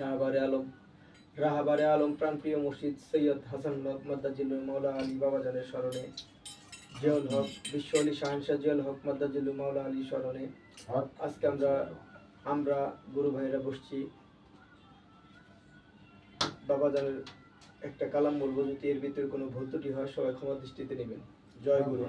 রাহাবারে আলম। রাহাবারে আলম মুর্শিদ সৈয়দ হাসান মাদ্দাজিল মাওলা আলী বাবাজানের স্মরণে। জিয়াউল হক, বিশ্ব আলী শাহানশাহ জিয়াউল হক আলী স্মরণে। আজকে আমরা আমরা গুরু ভাইরা বসছি। বাবাজানের একটা কালাম বলব যদি এর ভিতরে কোনো হয়, সবাই ক্ষমা দৃষ্টিতে নেবেন। জয় গুরু।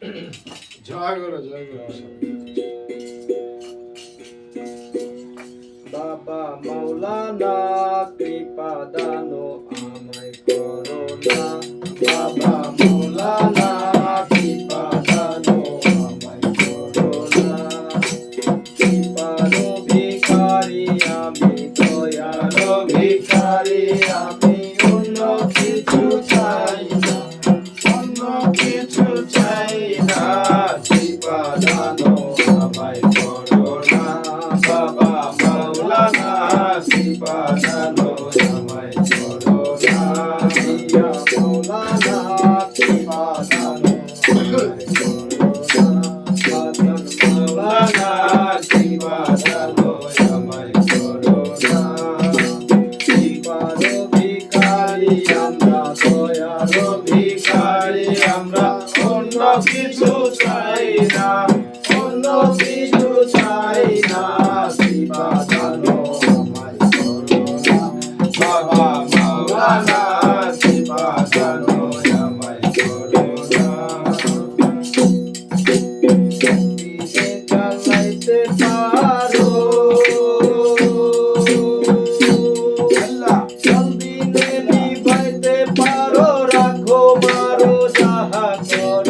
জয় গুরু জয় গুরু বাবা মাওলানা আমরা অন্য কিছু চাই না। কিছু চাই না কৃপা দানো আমায় করোনা বাবা মাওলানা কৃপা দানো আমায় করোনা দিতে চালাইতে পারো পারো রাখো মারো যাহা করো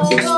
তুমি